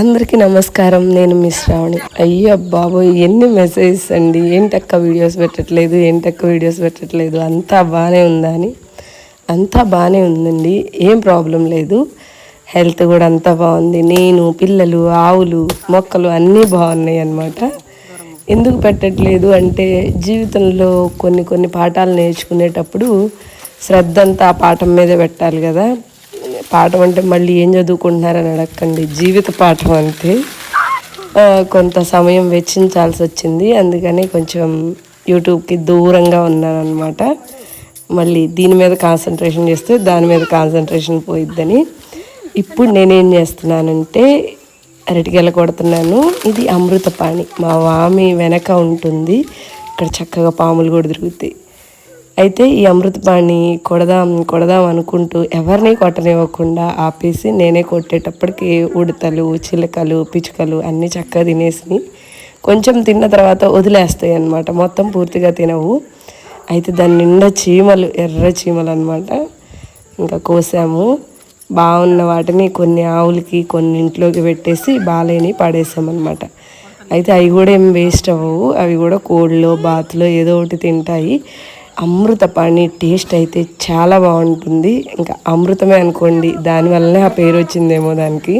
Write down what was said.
అందరికీ నమస్కారం. నేను మిస్ రావణి అయ్యో బాబోయ్ ఎన్ని మెసేజెస్ అండి. ఏంటక్క వీడియోస్ పెట్టట్లేదు? ఏంటక్క వీడియోస్ పెట్టట్లేదు? అంతా బాగానే ఉందా అని. అంతా బాగానే ఉందండి. ఏం ప్రాబ్లం లేదు. హెల్త్ కూడా అంతా బాగుంది. నేను పిల్లలు ఆవులు మొక్కలు అన్నీ బాగున్నాయి అన్నమాట. ఎందుకు పెట్టట్లేదు అంటే జీవితంలో కొన్ని కొన్ని పాఠాలు నేర్చుకునేటప్పుడు శ్రద్ధ అంతా ఆ పాఠం మీదే పెట్టాలి కదా. పాఠం అంటే మళ్ళీ ఏం చదువుకుంటున్నారని అడగండి జీవిత పాఠం అంతే. కొంత సమయం వెచ్చించాల్సి వచ్చింది. అందుకని కొంచెం యూట్యూబ్కి దూరంగా ఉన్నాను అనమాట మళ్ళీ దీని మీద కాన్సన్ట్రేషన్ చేస్తే దాని మీద కాన్సన్ట్రేషన్ పోయిద్దని. ఇప్పుడు నేనేం చేస్తున్నానంటే అరటికెల కొడుతున్నాను. ఇది అమృతపాణి. మా వామి వెనక ఉంటుంది. ఇక్కడ చక్కగా పాములు కూడా తిరుగుతాయి. అయితే ఈ అమృతపాణి కొడదాం కొడదాం అనుకుంటూ ఎవరిని కొట్టనివ్వకుండా ఆపేసి నేనే కొట్టేటప్పటికి ఉడతలు చిలకలు పిచ్చుకలు అన్నీ చక్కగా తినేసి కొంచెం తిన్న తర్వాత వదిలేస్తాయి అన్నమాట మొత్తం పూర్తిగా తినవు. అయితే దాని నిండా చీమలు ఎర్ర చీమలు అనమాట ఇంకా కోసాము. బాగున్న వాటిని కొన్ని ఆవులకి కొన్ని ఇంట్లోకి పెట్టేసి బాలేని పడేసామన్నమాట. అయితే అవి కూడా ఏం వేస్ట్ అవ్వవు. అవి కూడా కోళ్ళు బాతులో ఏదో ఒకటి తింటాయి. అమృత పాణి టేస్ట్ అయితే చాలా బాగుంటుంది. ఇంకా అమృతమే అనుకోండి దానివల్లనే ఆ పేరు వచ్చిందేమో దానికి.